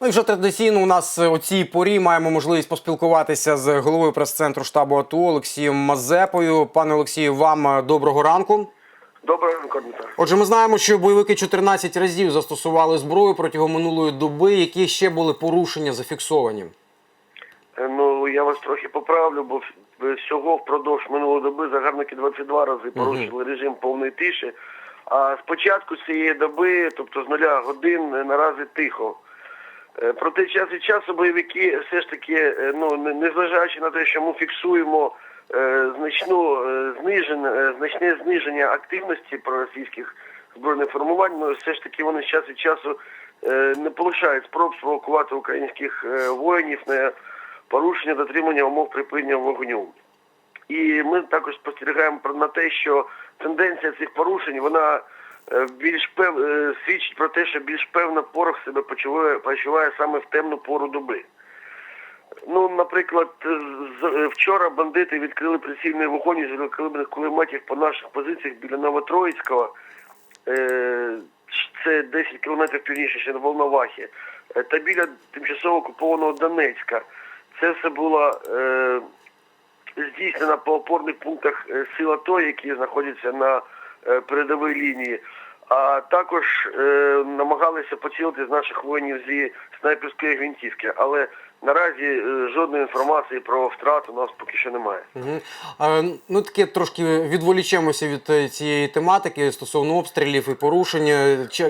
Ну і вже традиційно у нас е, у цій порі маємо можливість поспілкуватися з головою прес-центру штабу АТО Олексієм Мазепою. Пане Олексію, вам е, доброго ранку. Доброго ранку, Дмитро. Отже, ми знаємо, що бойовики 14 разів застосували зброю протягом минулої доби. Які ще були порушення зафіксовані? Е, Ну, я вас трохи поправлю, бо всього впродовж минулої доби загарбники 22 рази порушили режим повної тиші. А з початку цієї доби, тобто з нуля годин, е, наразі тихо. Е, Проте час від часу бойовики все ж таки, е, ну незважаючи на те, що ми фіксуємо е, значну зниження, значне зниження активності проросійських збройних формувань, ну все ж таки вони з часу від часу не полишають спроб спровокувати українських воїнів на порушення дотримання умов припинення вогню. І ми також спостерігаємо на те, що тенденція цих порушень вона більш пев... е, свідчить про те, що більш певно порох себе почуває, почуває саме в темну пору доби. Ну, наприклад, з- вчора бандити відкрили прицільний вогонь із великокаліберних кулеметів по наших позиціях біля Новотроїцького. Е, Це 10 кілометрів півніше ще на Волновахі. Е, Та біля тимчасово окупованого Донецька. Це все було е, здійснено по опорних пунктах е, сил АТО, які знаходяться на е, передовій лінії. А також е, намагалися поцілити з наших воїнів зі снайперської гвинтівки. Але наразі е, жодної інформації про втрату у нас поки що немає. Угу. Е, ну таке трошки відволічемося від е, цієї тематики стосовно обстрілів і порушень.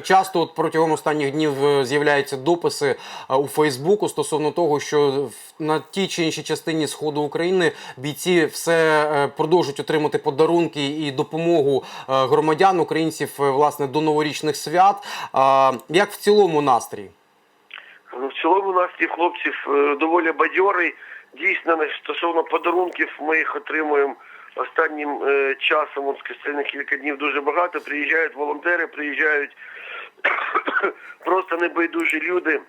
Часто от протягом останніх днів е, з'являються дописи у Фейсбуку стосовно того, що на тій чи іншій частині сходу України бійці все продовжують отримати подарунки і допомогу громадян українців власне до новорічних свят. А, Як в цілому настрій? Ну, в цілому настрій хлопців е, доволі бадьорий. Дійсно, стосовно подарунків ми їх отримуємо останнім е, часом, от скажімо, кілька днів дуже багато. Приїжджають волонтери, приїжджають просто небайдужі люди.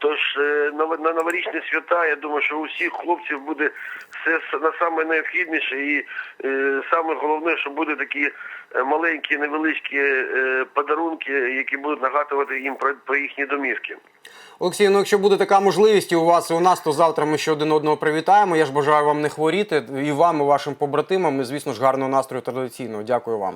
Тож е, на, новорічні свята, я думаю, що у всіх хлопців буде все на саме необхідніше і е, саме головне, що буде такі е, маленькі, невеличкі подарунки, які будуть нагадувати їм про, про їхні домівки. Олексій, ну якщо буде така можливість і у вас і у нас, то завтра ми ще один одного привітаємо. Я ж бажаю вам не хворіти і вам, і вашим побратимам. І звісно ж гарного настрою традиційного. Дякую вам.